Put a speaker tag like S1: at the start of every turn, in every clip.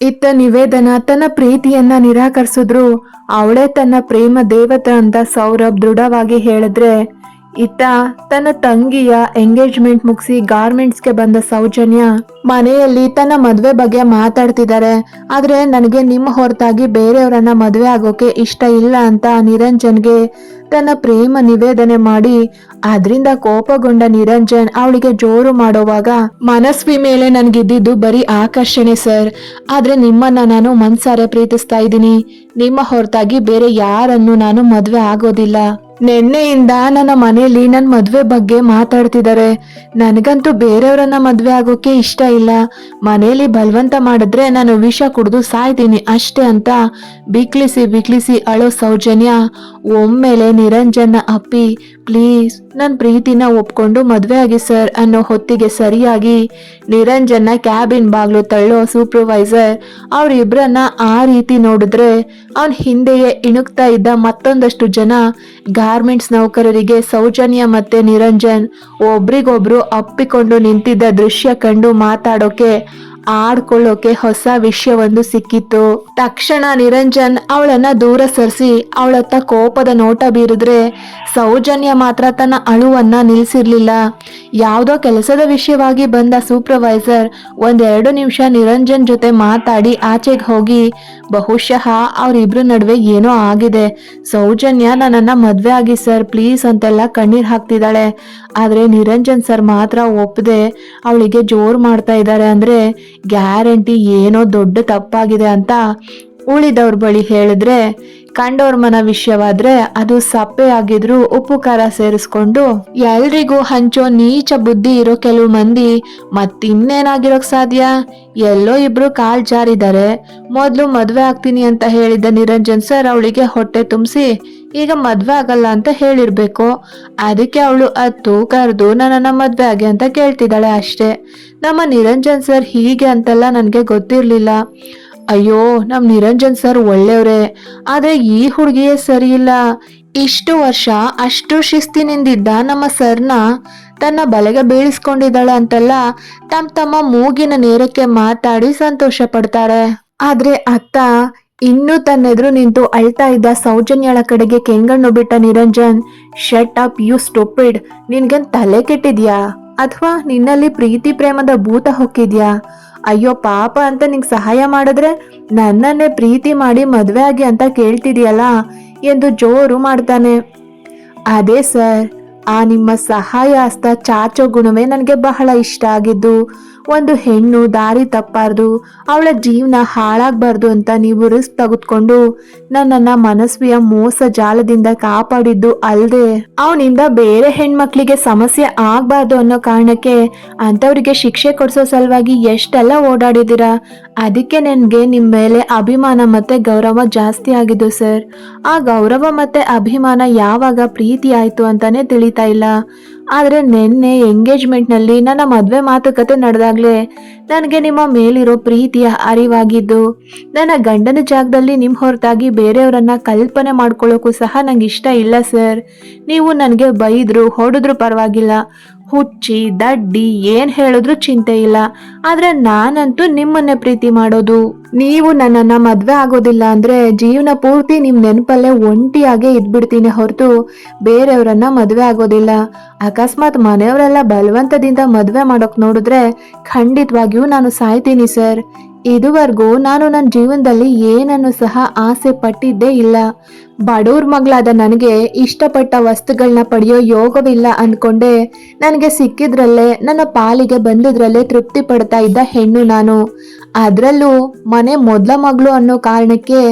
S1: ಇತ್ತ ನಿವೇದನ ತನ್ನ ಪ್ರೀತಿಯನ್ನ ನಿರಾಕರಿಸಿದ್ರು. ಅವಳೇ ತನ್ನ ಪ್ರೇಮ ದೇವತೆ ಅಂತ ಸೌರಭ್ ದೃಢವಾಗಿ ಹೇಳಿದ್ರೆ, ಇತ್ತ ತನ್ನ ತಂಗಿಯ ಎಂಗೇಜ್ಮೆಂಟ್ ಮುಗಿಸಿ ಗಾರ್ಮೆಂಟ್ಸ್ಗೆ ಬಂದ ಸೌಜನ್ಯ ಮನೆಯಲ್ಲಿ ತನ್ನ ಮದುವೆ ಬಗ್ಗೆ ಮಾತಾಡ್ತಿದ್ದಾರೆ. ಆದ್ರೆ ನನಗೆ ನಿಮ್ಮ ಹೊರತಾಗಿ ಬೇರೆಯವರನ್ನ ಮದುವೆ ಆಗೋಕೆ ಇಷ್ಟ ಇಲ್ಲ ಅಂತ ನಿರಂಜನ್ಗೆ ತನ್ನ ಪ್ರೇಮ ನಿವೇದನೆ ಮಾಡಿ ಅದರಿಂದ ಕೋಪಗೊಂಡ ನಿರಂಜನ್ ಅವಳಿಗೆ ಜೋರು ಮಾಡೋವಾಗ, ಮನಸ್ವಿ ಮೇಲೆ ನನ್ಗಿದ್ದಿದ್ದು ಬರೀ ಆಕರ್ಷಣೆ ಸರ್. ಆದ್ರೆ ನಿಮ್ಮನ್ನ ನಾನು ಮನ್ಸಾರೆ ಪ್ರೀತಿಸ್ತಾ ಇದ್ದೀನಿ. ನಿಮ್ಮ ಹೊರತಾಗಿ ಬೇರೆ ಯಾರನ್ನು ನಾನು ಮದುವೆ ಆಗೋದಿಲ್ಲ. ನಿನ್ನೆಯಿಂದ ನನ್ನ ಮನೆಯಲ್ಲಿ ನನ್ನ ಮದುವೆ ಬಗ್ಗೆ ಮಾತಾಡ್ತಿದ್ದಾರೆ. ನನಗಂತೂ ಬೇರೆಯವರನ್ನ ಮದುವೆ ಆಗೋಕೆ ಇಷ್ಟ ಇಲ್ಲ. ಮನೆಯಲ್ಲಿ ಬಲವಂತ ಮಾಡಿದ್ರೆ ನಾನು ವಿಷ ಕುಡಿದು ಸಾಯ್ತೀನಿ ಅಷ್ಟೇ ಅಂತ ಬಿಕ್ಲಿಸಿ ಬಿಕ್ಲಿಸಿ ಅಳೋ ಸೌಜನ್ಯ. ಒಮ್ಮೆಲೆ ನಿರಂಜನ ಅಪ್ಪಿ, ಪ್ಲೀಸ್ ನನ್ನ ಪ್ರೀತಿನ ಒಪ್ಕೊಂಡು ಮದುವೆ ಆಗಿ ಸರ್ ಅನ್ನೋ ಹೊತ್ತಿಗೆ ಸರಿಯಾಗಿ ನಿರಂಜನ್ನ ಕ್ಯಾಬಿನ್ ಬಾಗ್ಲು ತಳ್ಳೋ ಸೂಪರ್ವೈಸರ್ ಅವರಿಬ್ಬರನ್ನ ಆ ರೀತಿ ನೋಡಿದ್ರೆ ಅವನ್ ಹಿಂದೆಯೇ ಇಣುಕ್ತಾ ಇದ್ದ ಮತ್ತೊಂದಷ್ಟು ಜನ ಗಾರ್ಮೆಂಟ್ಸ್ ನೌಕರರಿಗೆ ಸೌಜನ್ಯ ಮತ್ತೆ ನಿರಂಜನ್ ಒಬ್ರಿಗೊಬ್ರು ಅಪ್ಪಿಕೊಂಡು ನಿಂತಿದ್ದ ದೃಶ್ಯ ಕಂಡು ಮಾತಾಡೋಕೆ ಆಡ್ಕೊಳ್ಳೋಕೆ ಹೊಸ ವಿಷಯವೊಂದು ಸಿಕ್ಕಿತ್ತು. ತಕ್ಷಣ ನಿರಂಜನ್ ಅವಳನ್ನ ದೂರ ಸರಿಸಿ ಅವಳತ್ತ ಕೋಪದ ನೋಟ ಬೀರಿದ್ರೆ ಸೌಜನ್ಯ ಮಾತ್ರ ತನ್ನ ಅಳುವನ್ನ ನಿಲ್ಸಿರ್ಲಿಲ್ಲ. ಯಾವುದೋ ಕೆಲಸದ ವಿಷಯವಾಗಿ ಬಂದ ಸೂಪರ್ವೈಸರ್ ಒಂದೆರಡು ನಿಮಿಷ ನಿರಂಜನ್ ಜೊತೆ ಮಾತಾಡಿ ಆಚೆಗೆ ಹೋಗಿ, ಬಹುಶಃ ಅವರಿಬ್ರ ನಡುವೆ ಏನೋ ಆಗಿದೆ. ಸೌಜನ್ಯ ನನ್ನನ್ನ ಮದ್ವೆ ಆಗಿ, ಸರ್, ಪ್ಲೀಸ್, ಅಂತೆಲ್ಲ ಕಣ್ಣೀರ್ ಹಾಕ್ತಿದ್ದಾಳೆ. ಆದ್ರೆ ನಿರಂಜನ್ ಸರ್ ಮಾತ್ರ ಒಪ್ಪದೆ ಅವಳಿಗೆ ಜೋರ್ ಮಾಡ್ತಾ ಇದ್ದಾರೆ ಅಂದ್ರೆ ಗ್ಯಾರಂಟಿ ಏನೋ ದೊಡ್ಡ ತಪ್ಪಾಗಿದೆ ಅಂತ ಉಳಿದವ್ರ ಬಳಿ ಹೇಳಿದ್ರೆ, ಕಂಡವ್ರ ಮನ ವಿಷಯವಾದ್ರೆ ಅದು ಸಪ್ಪೆ ಆಗಿದ್ರು ಉಪ್ಪು ಖಾರ ಸೇರಿಸ್ಕೊಂಡು ಎಲ್ರಿಗೂ ಹಂಚೋ ನೀಚ ಬುದ್ಧಿ ಇರೋ ಕೆಲವು ಮಂದಿ ಮತ್ತಿನ್ನೇನಾಗಿರೋಕ್ ಸಾಧ್ಯ? ಎಲ್ಲೋ ಇಬ್ರು ಕಾಲ್ ಜಾರಿದ್ದಾರೆ ಮೊದ್ಲು ಮದ್ವೆ ಆಗ್ತೀನಿ ಅಂತ ಹೇಳಿದ್ದ ನಿರಂಜನ್ ಸರ್ ಅವಳಿಗೆ ಹೊಟ್ಟೆ ತುಂಬಿಸಿ, ಈಗ ಮದ್ವೆ ಆಗಲ್ಲ ಅಂತ ಹೇಳಿರ್ಬೇಕು. ಅದಕ್ಕೆ ಅವಳು ಅತ್ತು ಕರೆದು ನನ್ನನ್ನು ಮದ್ವೆ ಆಗಿ ಅಂತ ಕೇಳ್ತಿದ್ದಾಳೆ ಅಷ್ಟೇ. ನಮ್ಮ ನಿರಂಜನ್ ಸರ್ ಹೀಗೆ ಅಂತೆಲ್ಲ ನನಗೆ ಗೊತ್ತಿರ್ಲಿಲ್ಲ. ಅಯ್ಯೋ, ನಮ್ ನಿರಂಜನ್ ಸರ್ ಒಳ್ಳೆಯವ್ರೆ ಆದ್ರೆ ಈ ಹುಡುಗಿಯೇ ಸರಿ ಇಲ್ಲ ಇಷ್ಟು ವರ್ಷ ಅಷ್ಟು ಶಿಸ್ತಿನಿಂದಿದ್ದ ನಮ್ಮ ಸರ್ನ ತನ್ನ ಬಲೆಗೆ ಬೀಳಿಸ್ಕೊಂಡಿದ್ದಾಳೆ ಅಂತೆಲ್ಲ ತಮ್ಮ ತಮ್ಮ ಮೂಗಿನ ನೇರಕ್ಕೆ ಮಾತಾಡಿ ಸಂತೋಷ ಪಡ್ತಾರೆ. ಆದ್ರೆ ಅತ್ತ ಇನ್ನೂ ತನ್ನೆದುರು ನಿಂತು ಅಳ್ತಾ ಇದ್ದ ಸೌಜನ್ಯಳ ಕಡೆಗೆ ಕೆಂಗಣ್ಣು ಬಿಟ್ಟ Niranjan shut up you stupid ನಿನ್ಗೇನ್ ತಲೆ ಕೆಟ್ಟಿದ್ಯಾ? ಅಥವಾ ನಿನ್ನಲ್ಲಿ ಪ್ರೀತಿ ಪ್ರೇಮದ ಭೂತ ಹೊಕ್ಕಿದ್ಯಾ? ಅಯ್ಯೋ ಪಾಪ ಅಂತ ನಿಂಗೆ ಸಹಾಯ ಮಾಡಿದ್ರೆ ನನ್ನನ್ನೇ ಪ್ರೀತಿ ಮಾಡಿ ಮದ್ವೆ ಆಗಿ ಅಂತ ಕೇಳ್ತಿದ್ಯಲ್ಲ ಎಂದು ಜೋರು ಮಾಡ್ತಾನೆ. ಅದೇ ಸರ್, ಆ ನಿಮ್ಮ ಸಹಾಯ ಅಸ್ತ ಚಾಚೋ ಗುಣವೇ ನನಗೆ ಬಹಳ ಇಷ್ಟ ಆಗಿದ್ದು. ಒಂದು ಹೆಣ್ಣು ದಾರಿ ತಪ್ಪಾರ್ದು, ಅವಳ ಜೀವನ ಹಾಳಾಗಬಾರ್ದು ಅಂತ ನೀವು ರಿಸ್ಕ್ ತೆಗೆದುಕೊಂಡು ನನ್ನನ್ನ ಮನಸ್ವಿಯ ಮೋಸ ಜಾಲದಿಂದ ಕಾಪಾಡಿದ್ದು ಅಲ್ಲದೆ ಅವನಿಂದ ಬೇರೆ ಹೆಣ್ಮಕ್ಳಿಗೆ ಸಮಸ್ಯೆ ಆಗ್ಬಾರ್ದು ಅನ್ನೋ ಕಾರಣಕ್ಕೆ ಅಂಥವ್ರಿಗೆ ಶಿಕ್ಷೆ ಕೊಡ್ಸೋ ಸಲುವಾಗಿ ಎಷ್ಟೆಲ್ಲ ಓಡಾಡಿದ್ದೀರಾ? ಅದಕ್ಕೆ ನನಗೆ ನಿಮ್ಮ ಮೇಲೆ ಅಭಿಮಾನ ಮತ್ತೆ ಗೌರವ ಜಾಸ್ತಿ ಆಗಿದ್ದು ಸರ್. ಆ ಗೌರವ ಮತ್ತೆ ಅಭಿಮಾನ ಯಾವಾಗ ಪ್ರೀತಿ ಆಯ್ತು ಅಂತಾನೆ ತಿಳಿತಾ ಇಲ್ಲ. ಆದ್ರೆ ನಿನ್ನೆ ಎಂಗೇಜ್ಮೆಂಟ್ನಲ್ಲಿ ನನ್ನ ಮದುವೆ ಮಾತುಕತೆ ನಡೆದಾಗಲೇ ನನಗೆ ನಿಮ್ಮ ಮೇಲಿರೋ ಪ್ರೀತಿಯ ಅರಿವಾಗಿದ್ದು, ನನ್ನ ಗಂಡನ ಜಾಗದಲ್ಲಿ ನಿಮ್ಮ ಹೊರತಾಗಿ ಬೇರೆಯವರನ್ನ ಕಲ್ಪನೆ ಮಾಡ್ಕೊಳ್ಳೋಕ್ಕೂ ಸಹ ನಂಗೆ ಇಷ್ಟ ಇಲ್ಲ ಸರ್. ನೀವು ನನಗೆ ಬೈದರು, ಹೊಡೆದ್ರು ಪರವಾಗಿಲ್ಲ. ಹುಚ್ಚಿ, ದಡ್ಡಿ, ಏನ್ ಹೇಳಿದ್ರು ಚಿಂತೆ ಇಲ್ಲ. ಆದ್ರೆ ನಾನಂತೂ ನಿಮ್ಮನ್ನೇ ಪ್ರೀತಿ ಮಾಡೋದು. ನೀವು ನನ್ನನ್ನ ಮದ್ವೆ ಆಗೋದಿಲ್ಲ ಅಂದ್ರೆ ಜೀವನ ಪೂರ್ತಿ ನಿಮ್ ನೆನಪಲ್ಲೇ ಒಂಟಿಯಾಗೆ ಇದ್ಬಿಡ್ತೀನಿ ಹೊರತು ಬೇರೆಯವರನ್ನ ಮದ್ವೆ ಆಗೋದಿಲ್ಲ. ಅಕಸ್ಮಾತ್ ಮನೆಯವರೆಲ್ಲ ಬಲವಂತದಿಂದ ಮದ್ವೆ ಮಾಡೋಕ್ ನೋಡಿದ್ರೆ ಖಂಡಿತವಾಗಿಯೂ ನಾನು ಸಾಯ್ತೀನಿ ಸರ್. ಇದುವರೆಗೂ ನಾನು ನನ್ನ ಜೀವನದಲ್ಲಿ ಏನನ್ನು ಸಹ ಆಸೆ ಪಟ್ಟಿದ್ದೇ ಇಲ್ಲ. ಬಡವ್ರ ಮಗಳಾದ ನನಗೆ ಇಷ್ಟಪಟ್ಟ ವಸ್ತುಗಳನ್ನ ಪಡೆಯೋ ಯೋಗವಿಲ್ಲ ಅಂದ್ಕೊಂಡೆ ನನಗೆ ಸಿಕ್ಕಿದ್ರಲ್ಲೇ, ನನ್ನ ಪಾಲಿಗೆ ಬಂದಿದ್ರಲ್ಲೇ ತೃಪ್ತಿ ಪಡ್ತಾ ಇದ್ದ ಹೆಣ್ಣು ನಾನು. ಅದರಲ್ಲೂ ಮನೆ ಮೊದಲ ಮಗಳು ಅನ್ನೋ ಕಾರಣಕ್ಕೆ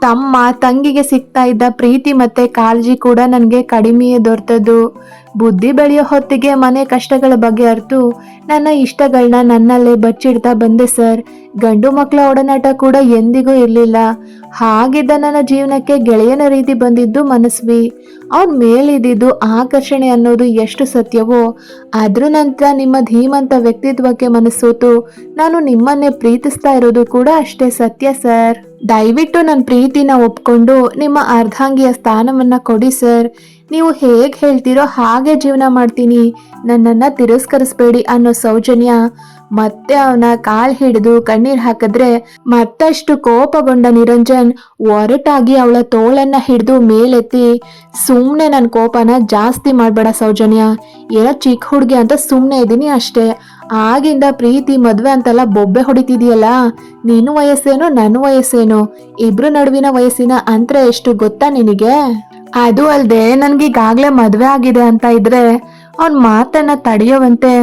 S1: ತಮ್ಮ ತಂಗಿಗೆ ಸಿಗ್ತಾ ಇದ್ದ ಪ್ರೀತಿ ಮತ್ತೆ ಕಾಳಜಿ ಕೂಡ ನನಗೆ ಕಡಿಮೆಯೇ ದೊರೆತದ್ದು. ಬುದ್ಧಿ ಬೆಳೆಯೋ ಹೊತ್ತಿಗೆ ಮನೆ ಕಷ್ಟಗಳ ಬಗ್ಗೆ ಅರ್ತು ನನ್ನ ಇಷ್ಟಗಳನ್ನ ನನ್ನಲ್ಲೇ ಬಚ್ಚಿಡ್ತಾ ಬಂದೆ ಸರ್. ಗಂಡು ಮಕ್ಕಳ ಒಡನಾಟ ಕೂಡ ಎಂದಿಗೂ ಇರಲಿಲ್ಲ. ಹಾಗಿದ್ದ ನನ್ನ ಜೀವನಕ್ಕೆ ಗೆಳೆಯನ ರೀತಿ ಬಂದಿದ್ದು ಮನಸ್ವಿ. ಅವನ್ ಮೇಲಿದ್ದು ಆಕರ್ಷಣೆ ಅನ್ನೋದು ಎಷ್ಟು ಸತ್ಯವೋ ಅದ್ರ ನಂತರ ನಿಮ್ಮ ಧೀಮಂತ ವ್ಯಕ್ತಿತ್ವಕ್ಕೆ ಮನಸ್ಸೋತು ನಾನು ನಿಮ್ಮನ್ನೇ ಪ್ರೀತಿಸ್ತಾ ಇರೋದು ಕೂಡ ಅಷ್ಟೇ ಸತ್ಯ, ಸರ್. ದಯವಿಟ್ಟು ನನ್ನ ಪ್ರೀತಿನ ಒಪ್ಕೊಂಡು ನಿಮ್ಮ ಅರ್ಧಾಂಗಿಯ ಸ್ಥಾನವನ್ನ ಕೊಡಿ, ಸರ್. ನೀವು ಹೇಗೆ ಹೇಳ್ತೀರೋ ಹಾಗೆ ಜೀವನ ಮಾಡ್ತೀನಿ. ನನ್ನನ್ನು ತಿರಸ್ಕರಿಸ್ಬೇಡಿ ಅನ್ನೋ ಸೌಜನ್ಯ. ಮತ್ತೆ ಅವನ ಕಾಲ್ ಹಿಡಿದು ಕಣ್ಣೀರ್ ಹಾಕಿದ್ರೆ ಮತ್ತಷ್ಟು ಕೋಪಗೊಂಡ ನಿರಂಜನ್ ಒರಟಾಗಿ ಅವಳ ತೋಳನ್ನ ಹಿಡಿದು ಮೇಲೆತ್ತಿ, ಸುಮ್ನೆ ನನ್ನ ಕೋಪನ ಜಾಸ್ತಿ ಮಾಡ್ಬೇಡ ಸೌಜನ್ಯ. ಏನೋ ಚಿಕ್ಕ ಹುಡುಗಿ ಅಂತ ಸುಮ್ನೆ ಇದ್ದೀನಿ ಅಷ್ಟೇ. ಆಗಿಂದ ಪ್ರೀತಿ, ಮದ್ವೆ ಅಂತೆಲ್ಲ ಬೊಬ್ಬೆ ಹೊಡಿತಿದೀಯಲ್ಲ? ನೀನು ವಯಸ್ಸೇನು ನನ್ನ ವಯಸ್ಸೇನು? ಇಬ್ರು ನಡುವಿನ ವಯಸ್ಸಿನ ಅಂತರ ಎಷ್ಟು ಗೊತ್ತಾ ನಿನಗೆ? ಅದು ಅಲ್ದೆ, ನನ್ಗೀಗಾಗ್ಲೇ ಮದ್ವೆ ಆಗಿದೆ ಅಂತ ಇದ್ರೆ, ಅವನ್ ಮಾತನ್ನ ತಡೆಯುವಂತೆ.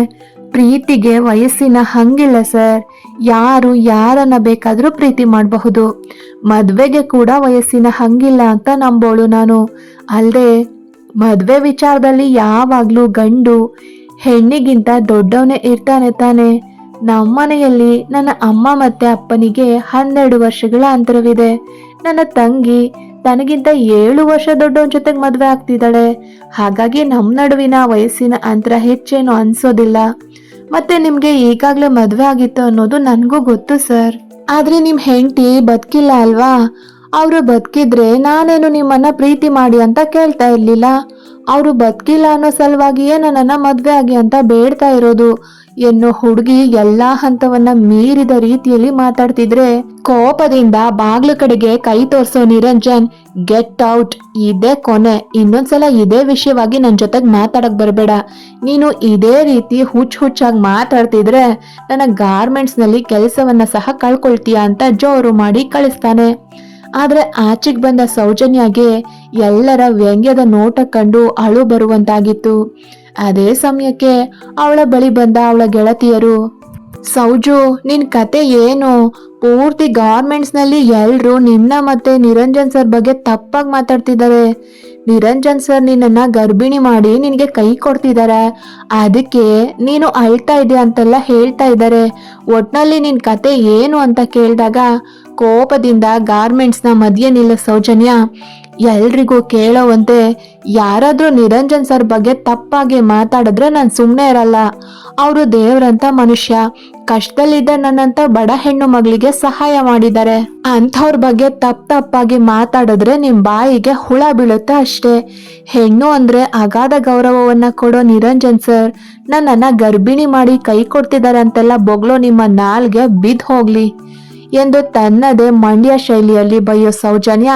S1: ಪ್ರೀತಿಗೆ ವಯಸ್ಸಿನ ಹಂಗಿಲ್ಲ ಸರ್. ಯಾರು ಯಾರನ್ನ ಬೇಕಾದರೂ ಪ್ರೀತಿ ಮಾಡಬಹುದು. ಮದುವೆಗೆ ಕೂಡ ವಯಸ್ಸಿನ ಹಂಗಿಲ್ಲ ಅಂತ ನಂಬೋಳು ನಾನು. ಅಲ್ಲದೆ ಮದುವೆ ವಿಚಾರದಲ್ಲಿ ಯಾವಾಗಲೂ ಗಂಡು, ಹೆಣ್ಣಿಗಿಂತ ದೊಡ್ಡವನೇ ಇರ್ತಾನೆ ತಾನೆ. ನಮ್ಮನೆಯಲ್ಲಿ ನನ್ನ ಅಮ್ಮ ಮತ್ತೆ ಅಪ್ಪನಿಗೆ ಹನ್ನೆರಡು ವರ್ಷಗಳ ಅಂತರವಿದೆ. ನನ್ನ ತಂಗಿ ತನಗಿಂತ ಏಳು ವರ್ಷ ದೊಡ್ಡವನ ಜೊತೆಗೆ ಮದುವೆ ಆಗ್ತಿದ್ದಾಳೆ. ಹಾಗಾಗಿ ನಮ್ಮ ನಡುವಿನ ವಯಸ್ಸಿನ ಅಂತರ ಹೆಚ್ಚೇನು ಅನ್ಸೋದಿಲ್ಲ. ಮತ್ತೆ ನಿಮ್ಗೆ ಈಗಾಗ್ಲೇ ಮದ್ವೆ ಆಗಿತ್ತು ಅನ್ನೋದು ನನಗೂ ಗೊತ್ತು, ಸರ್. ಆದ್ರೆ ನಿಮ್ ಹೆಂಡತಿ ಬದುಕಿಲ್ಲ ಅಲ್ವಾ? ಅವರು ಬದುಕಿದ್ರೆ ನಾನೇನು ನಿಮ್ಮನ್ನ ಪ್ರೀತಿ ಮಾಡಿ ಅಂತ ಕೇಳ್ತಾ ಇರ್ಲಿಲ್ಲ. ಅವರು ಬದುಕಿಲ್ಲ ಅನ್ನೋ ಸಲುವಾಗಿಯೇ ನನ್ನನ್ನ ಮದ್ವೆ ಆಗಿ ಅಂತ ಬೇಡ್ತಾ ಇರೋದು. ಎನ್ನೋ ಹುಡುಗಿ ಎಲ್ಲಾ ಹಂತವನ್ನ ಮೀರಿದ ರೀತಿಯಲ್ಲಿ ಮಾತಾಡ್ತಿದ್ರೆ ಕೋಪದಿಂದ ಬಾಗ್ಲು ಕಡೆಗೆ ಕೈ ತೋರಿಸೋ ನಿರಂಜನ್ ಗೆಟ್ ಔಟ್ ಇದೇ ಕೊನೆ. ಇನ್ನೊಂದ್ಸಲ ಇದೇ ವಿಷಯವಾಗಿ ನನ್ನ ಜೊತೆಗೆ ಮಾತಾಡಕ್ ಬರಬೇಡ. ನೀನು ಇದೇ ರೀತಿ ಹುಚ್ಚ ಹುಚ್ಚಾಗಿ ಮಾತಾಡ್ತಿದ್ರೆ ನನ್ನ ಗಾರ್ಮೆಂಟ್ಸ್ನಲ್ಲಿ ಕೆಲಸವನ್ನ ಸಹ ಕಳ್ಕೊಳ್ತೀಯಾ ಅಂತ ಜೋರು ಮಾಡಿ ಕಳಿಸ್ತಾನೆ. ಆದ್ರೆ ಆಚೆಗೆ ಬಂದ ಸೌಜನ್ಯಾಗೆ ಎಲ್ಲರ ವ್ಯಂಗ್ಯದ ನೋಟ ಕಂಡು ಅಳು ಬರುವಂತಾಗಿತ್ತು. ಅದೇ ಸಮಯಕ್ಕೆ ಅವಳ ಬಳಿ ಬಂದ ಅವಳ ಗೆಳತಿಯರು, ಸೌಜು, ನಿನ್ ಕತೆ ಏನು? ಪೂರ್ತಿ ಗಾರ್ಮೆಂಟ್ಸ್ನಲ್ಲಿ ಎಲ್ರು ನಿನ್ನ ಮತ್ತೆ ನಿರಂಜನ್ ಸರ್ ಬಗ್ಗೆ ತಪ್ಪಾಗಿ ಮಾತಾಡ್ತಿದ್ದಾರೆ ನಿರಂಜನ್ ಸರ್ ನಿನ್ನನ್ನ ಗರ್ಭಿಣಿ ಮಾಡಿ ನಿನಗೆ ಕೈ ಕೊಡ್ತಿದ್ದಾರೆ ಅದಕ್ಕೆ ನೀನು ಅಳ್ತಾ ಇದೆಯಾ ಅಂತೆಲ್ಲ ಹೇಳ್ತಾ ಇದ್ದಾರೆ ಒಟ್ನಲ್ಲಿ ನಿನ್ ಕತೆ ಏನು ಅಂತ ಕೇಳಿದಾಗ ಕೋಪದಿಂದ ಗಾರ್ಮೆಂಟ್ಸ್ನ ಮಧ್ಯ ನಿಲ್ಲ ಸೌಜನ್ಯ ಎಲ್ರಿಗೂ ಕೇಳೋವಂತೆ ಯಾರಾದರೂ ನಿರಂಜನ್ ಸರ್ ಬಗ್ಗೆ ತಪ್ಪಾಗಿ ಮಾತಾಡಿದ್ರೆ ನಾನು ಸುಮ್ಮನೆ ಇರಲ್ಲ. ಅವರು ದೇವ್ರಂತ ಮನುಷ್ಯ. ಕಷ್ಟದಲ್ಲಿದ್ದ ನನ್ನಂತ ಬಡ ಹೆಣ್ಣು ಮಗಳಿಗೆ ಸಹಾಯ ಮಾಡಿದ್ದಾರೆ. ಅಂಥವ್ರ ಬಗ್ಗೆ ತಪ್ಪ ತಪ್ಪಾಗಿ ಮಾತಾಡಿದ್ರೆ ನಿಮ್ಮ ಬಾಯಿಗೆ ಹುಳ ಬೀಳುತ್ತೆ ಅಷ್ಟೇ. ಹೆಣ್ಣು ಅಂದ್ರೆ ಅಗಾಧ ಗೌರವವನ್ನ ಕೊಡೋ ನಿರಂಜನ್ ಸರ್. ನನ್ನನ್ನ ಗರ್ಭಿಣಿ ಮಾಡಿ ಕೈ ಕೊಡ್ತಿದ್ದಾರೆ ಅಂತೆಲ್ಲ ಬೊಗ್ಲೋ ನಿಮ್ಮ ನಾಲ್ಗೆ ಬಿದ್ದು ಹೋಗ್ಲಿ. ಎಂದು ತನ್ನದೇ ಮಂಡ್ಯ ಶೈಲಿಯಲ್ಲಿ ಬಯ್ಯೋ ಸೌಜನ್ಯ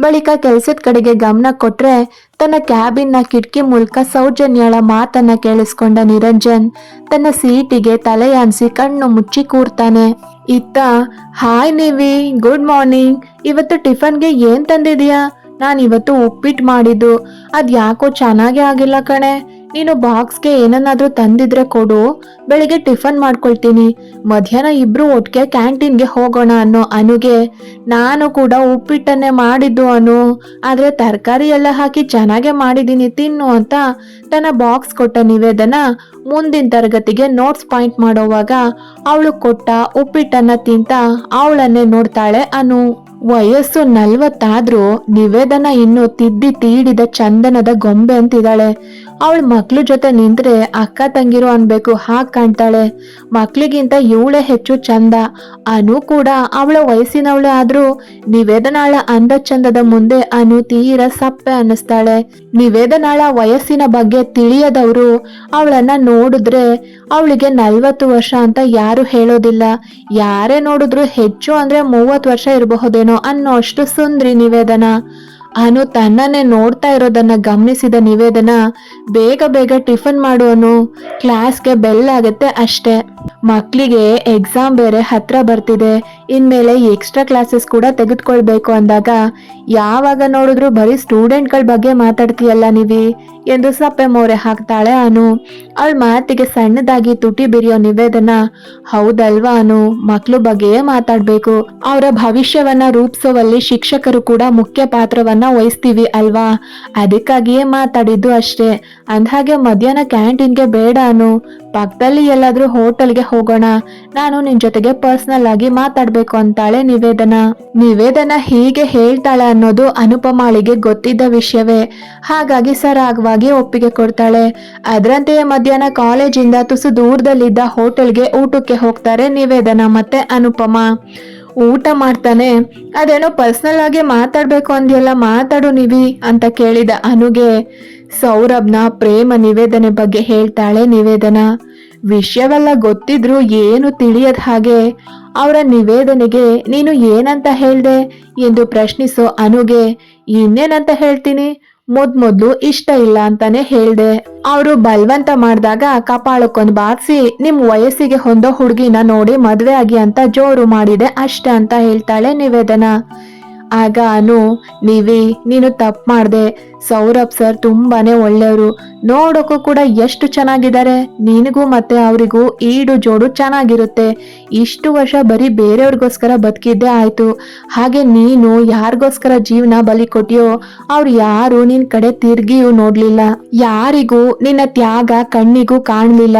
S1: ಬಳಿಕ ಕೆಲಸದ ಕಡೆಗೆ ಗಮನ ಕೊಟ್ರೆ ತನ್ನ ಕ್ಯಾಬಿನ್ನ ಕಿಟಕಿ ಮೂಲಕ ಸೌಜನ್ಯಳ ಮಾತನ್ನ ಕೇಳಿಸ್ಕೊಂಡ ನಿರಂಜನ್ ತನ್ನ ಸೀಟಿಗೆ ತಲೆಯಾನ್ಸಿ ಕಣ್ಣು ಮುಚ್ಚಿ ಕೂರ್ತಾನೆ. ಇತ್ತ, ಹಾಯ್ ನಿವಿ, ಗುಡ್ ಮಾರ್ನಿಂಗ್. ಇವತ್ತು ಟಿಫನ್ಗೆ ಏನ್ ತಂದಿದೀಯಾ ನಾನು ಇವತ್ತು ಉಪ್ಪಿಟ್ಟು ಮಾಡಿದ್ದು. ಅದ್ ಯಾಕೋ ಚೆನ್ನಾಗೇ ಆಗಿಲ್ಲ ಕಣೆ. ನೀನು ಬಾಕ್ಸ್ಗೆ ಏನನ್ನಾದ್ರೂ ತಂದಿದ್ರೆ ಕೊಡು, ಬೆಳಿಗ್ಗೆ ಟಿಫನ್ ಮಾಡ್ಕೊಳ್ತೀನಿ. ಮಧ್ಯಾಹ್ನ ಇಬ್ರು ಒಟ್ಟಿಗೆ ಕ್ಯಾಂಟೀನ್ಗೆ ಹೋಗೋಣ ಅನ್ನೋ ಅನುಗೆ. ನಾನು ಕೂಡ ಉಪ್ಪಿಟ್ಟನ್ನೇ ಮಾಡಿದ್ದು ಅನು. ಆದ್ರೆ ತರಕಾರಿ ಎಲ್ಲ ಹಾಕಿ ಚೆನ್ನಾಗೆ ಮಾಡಿದ್ದೀನಿ ತಿನ್ನು ಅಂತ ತನ್ನ ಬಾಕ್ಸ್ ಕೊಟ್ಟ ನಿವೇದನ ಮುಂದಿನ ತರಗತಿಗೆ ನೋಟ್ಸ್ ಪಾಯಿಂಟ್ ಮಾಡೋವಾಗ ಅವಳು ಕೊಟ್ಟ ಉಪ್ಪಿಟ್ಟನ್ನ ತಿಂತ ಅವಳನ್ನೇ ನೋಡ್ತಾಳೆ ಅನು. ವಯಸ್ಸು ನಲ್ವತ್ತಾದ್ರೂ ನಿವೇದನ ಇನ್ನು ತಿದ್ದಿ ತೀಡಿದ ಚಂದನದ ಗೊಂಬೆ ಅಂತಿದ್ದಾಳೆ. ಅವಳ ಮಕ್ಳ ಜೊತೆ ನಿಂತ್ರೆ ಅಕ್ಕ ತಂಗಿರು ಅನ್ಬೇಕು, ಹಾಗೆ ಕಾಣ್ತಾಳೆ. ಮಕ್ಳಿಗಿಂತ ಇವಳೆ ಹೆಚ್ಚು ಚಂದ. ಅನು ಕೂಡ ಅವಳ ವಯಸ್ಸಿನವಳೆ ಆದ್ರೂ ನಿವೇದನಾಳ ಅಂದ ಚಂದದ ಮುಂದೆ ಅನು ತೀರ ಸಪ್ಪೆ ಅನ್ನಿಸ್ತಾಳೆ. ನಿವೇದನಾಳ ವಯಸ್ಸಿನ ಬಗ್ಗೆ ತಿಳಿಯದವರು ಅವಳನ್ನ ನೋಡಿದ್ರೆ ಅವಳಿಗೆ ನಲ್ವತ್ತು ವರ್ಷ ಅಂತ ಯಾರು ಹೇಳೋದಿಲ್ಲ. ಯಾರೇ ನೋಡಿದ್ರು ಹೆಚ್ಚು ಅಂದ್ರೆ ಮೂವತ್ತು ವರ್ಷ ಇರಬಹುದೇನೋ ಅನ್ನೋ ಅಷ್ಟು ಸುಂದ್ರಿ ನಿವೇದನ. ಅನು ತನ್ನನ್ನೇ ನೋಡ್ತಾ ಇರೋದನ್ನ ಗಮನಿಸಿದ ನಿವೇದನ ಬೇಗ ಬೇಗ ಟಿಫನ್ ಮಾಡುವನು ಕ್ಲಾಸ್ಗೆ ಬೆಲ್ ಆಗುತ್ತೆ ಅಷ್ಟೇ. ಮಕ್ಕಳಿಗೆ ಎಕ್ಸಾಮ್ ಬೇರೆ ಹತ್ರ ಬರ್ತಿದೆ. ಇನ್ಮೇಲೆ ಎಕ್ಸ್ಟ್ರಾ ಕ್ಲಾಸಸ್ ಕೂಡ ತೆಗೆದುಕೊಳ್ಬೇಕು ಅಂದಾಗ ಯಾವಾಗ ನೋಡಿದ್ರು ಬರೀ ಸ್ಟೂಡೆಂಟ್ಗಳ ಬಗ್ಗೆ ಮಾತಾಡ್ತೀಯಲ್ಲ ನೀವಿ ಎಂದು ಸಪ್ಪೆ ಮೋರೆ ಹಾಕ್ತಾಳೆ ಅನು. ಅವಳ ಮಾತಿಗೆ ಸಣ್ಣದಾಗಿ ತುಟಿ ಬಿರಿಯೋ ನಿವೇದನ, ಹೌದಲ್ವಾ ಅನು ಮಕ್ಕಳು ಬಗ್ಗೆಯೇ ಮಾತಾಡ್ಬೇಕು. ಅವರ ಭವಿಷ್ಯವನ್ನ ರೂಪಿಸೋವಲ್ಲಿ ಶಿಕ್ಷಕರು ಕೂಡ ಮುಖ್ಯ ಪಾತ್ರವನ್ನ ವಹಿಸ್ತೀವಿ ಅಲ್ವಾ? ಅದಕ್ಕಾಗಿಯೇ ಮಾತಾಡಿದ್ದು ಅಷ್ಟೇ. ಅಂದ್ಹಾಗೆ ಮಧ್ಯಾಹ್ನ ಕ್ಯಾಂಟೀನ್ಗೆ ಬೇಡ ಅನು. ಪಕ್ಕದಲ್ಲಿ ಎಲ್ಲಾದ್ರೂ ಹೋಟೆಲ್ಗೆ ಹೋಗೋಣ. ನಾನು ನಿನ್ ಜೊತೆಗೆ ಪರ್ಸನಲ್ ಆಗಿ ಮಾತಾಡ್ಬೇಕು ಅಂತಾಳೆ ನಿವೇದನ. ನಿವೇದನ ಹೀಗೆ ಹೇಳ್ತಾಳೆ ಅನ್ನೋದು ಅನುಪಮಾಳಿಗೆ ಗೊತ್ತಿದ್ದ ವಿಷಯವೇ. ಹಾಗಾಗಿ ಸರಾಗವಾಗಿ ಒಪ್ಪಿಗೆ ಕೊಡ್ತಾಳೆ. ಅದರಂತೆಯೇ ಮಧ್ಯಾಹ್ನ ಕಾಲೇಜಿಂದ ತುಸು ದೂರದಲ್ಲಿದ್ದ ಹೋಟೆಲ್ಗೆ ಊಟಕ್ಕೆ ಹೋಗ್ತಾರೆ ನಿವೇದನ ಮತ್ತೆ ಅನುಪಮ. ಊಟ ಮಾಡ್ತಾನೆ. ಅದೇನೋ ಪರ್ಸನಲ್ ಆಗಿ ಮಾತಾಡ್ಬೇಕು ಅಂದ್ಯಲ್ಲ ಮಾತಾಡು ನಿವಿ ಅಂತ ಕೇಳಿದ ಅನುಗೆ. ಸೌರಭ್ನ ಪ್ರೇಮ ನಿವೇದನೆ ಬಗ್ಗೆ ಹೇಳ್ತಾಳೆ ನಿವೇದನ. ವಿಷಯವೆಲ್ಲ ಗೊತ್ತಿದ್ರು ಏನು ತಿಳಿಯದ ಹಾಗೆ, ಅವರ ನಿವೇದನೆಗೆ ನೀನು ಏನಂತ ಹೇಳ್ದೆ ಎಂದು ಪ್ರಶ್ನಿಸೋ ಅನುಗೆ, ಇನ್ನೇನಂತ ಹೇಳ್ತೀನಿ? ಮೊದ್ಮೊದ್ಲು ಇಷ್ಟ ಇಲ್ಲ ಅಂತಾನೆ ಹೇಳ್ದೆ. ಅವರು ಬಲ್ವಂತ ಮಾಡಿದಾಗ ಕಪಾಳಕ್ಕೊಂದು ಬಾರಿಸಿ ನಿಮ್ ವಯಸ್ಸಿಗೆ ಹೊಂದೋ ಹುಡುಗಿನ ನೋಡಿ ಮದ್ವೆ ಆಗಿ ಅಂತ ಜೋರು ಮಾಡಿದೆ ಅಷ್ಟ ಅಂತ ಹೇಳ್ತಾಳೆ ನಿವೇದನ. ಆಗ ಅನು, ನೀವಿ, ನೀನು ತಪ್ಪು ಮಾಡ್ದೆ. ಸೌರಭ್ ಸರ್ ತುಂಬಾನೇ ಒಳ್ಳೆಯವರು. ನೋಡೋಕ್ಕೂ ಕೂಡ ಎಷ್ಟು ಚೆನ್ನಾಗಿದ್ದಾರೆ. ನಿನಗೂ ಮತ್ತೆ ಅವರಿಗೂ ಈಡು ಜೋಡು ಚೆನ್ನಾಗಿರುತ್ತೆ. ಇಷ್ಟು ವರ್ಷ ಬರೀ ಬೇರೆಯವ್ರಿಗೋಸ್ಕರ ಬದುಕಿದ್ದೇ ಆಯ್ತು. ಹಾಗೆ ನೀನು ಯಾರಿಗೋಸ್ಕರ ಜೀವನ ಬಲಿ ಕೊಟ್ಟಿಯೋ ಅವ್ರು ಯಾರು ನಿನ್ ಕಡೆ ತಿರ್ಗಿಯೂ ನೋಡ್ಲಿಲ್ಲ. ಯಾರಿಗೂ ನಿನ್ನ ತ್ಯಾಗ ಕಣ್ಣಿಗೂ ಕಾಣಲಿಲ್ಲ.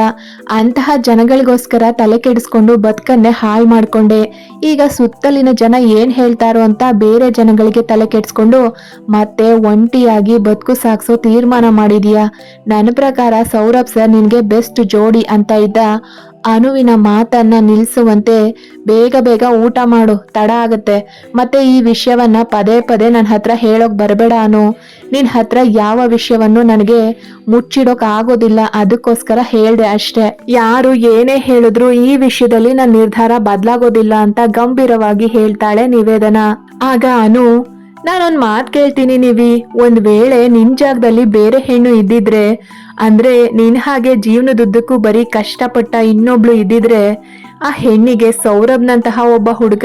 S1: ಅಂತಹ ಜನಗಳಿಗೋಸ್ಕರ ತಲೆ ಕೆಡಿಸ್ಕೊಂಡು ಬದುಕನ್ನೇ ಹಾಳು ಮಾಡ್ಕೊಂಡೆ. ಈಗ ಸುತ್ತಲಿನ ಜನ ಏನ್ ಹೇಳ್ತಾರೋ ಅಂತ ಬೇರೆ ಜನಗಳಿಗೆ ತಲೆ ಕೆಡಿಸ್ಕೊಂಡು ಮತ್ತೆ ಒಂಟಿಯಾಗಿ ಬದುಕು ಸಾಕ್ಸೋ ತೀರ್ಮಾನ ಮಾಡಿದೀಯಾ? ನನ್ನ ಪ್ರಕಾರ ಸೌರಭ್ ಸರ್ ನಿನ್ಗೆ ಬೆಸ್ಟ್ ಜೋಡಿ ಅಂತ ಇದ್ದ ಅನುವಿನ ಮಾತನ್ನ ನಿಲ್ಲಿಸುವಂತೆ ಬೇಗ ಬೇಗ ಊಟ ಮಾಡು, ತಡ ಆಗುತ್ತೆ. ಮತ್ತೆ ಈ ವಿಷಯವನ್ನ ಪದೇ ಪದೇ ನನ್ನ ಹತ್ರ ಹೇಳೋಕ್ ಬರಬೇಡ ಅನು. ನಿನ್ ಹತ್ರ ಯಾವ ವಿಷಯವನ್ನು ನನಗೆ ಮುಚ್ಚಿಡೋಕ್ ಆಗೋದಿಲ್ಲ, ಅದಕ್ಕೋಸ್ಕರ ಹೇಳ್ದೆ ಅಷ್ಟೇ. ಯಾರು ಏನೇ ಹೇಳಿದ್ರು ಈ ವಿಷಯದಲ್ಲಿ ನನ್ನ ನಿರ್ಧಾರ ಬದಲಾಗೋದಿಲ್ಲ ಅಂತ ಗಂಭೀರವಾಗಿ ಹೇಳ್ತಾಳೆ ನಿವೇದನ. ಆಗ ಅನು ನಾನೊಂದ್ ಮಾತು ಕೇಳ್ತೀನಿ ನೀವಿ. ಒಂದು ವೇಳೆ ನಿನ್ ಜಾಗದಲ್ಲಿ ಬೇರೆ ಹೆಣ್ಣು ಇದ್ದಿದ್ರೆ, ಅಂದ್ರೆ ನಿನ್ ಹಾಗೆ ಜೀವನದುದ್ದಕ್ಕೂ ಬರೀ ಕಷ್ಟಪಟ್ಟ ಇನ್ನೊಬ್ಳು ಇದ್ದಿದ್ರೆ, ಆ ಹೆಣ್ಣಿಗೆ ಸೌರಭ್ನಂತಹ ಒಬ್ಬ ಹುಡುಗ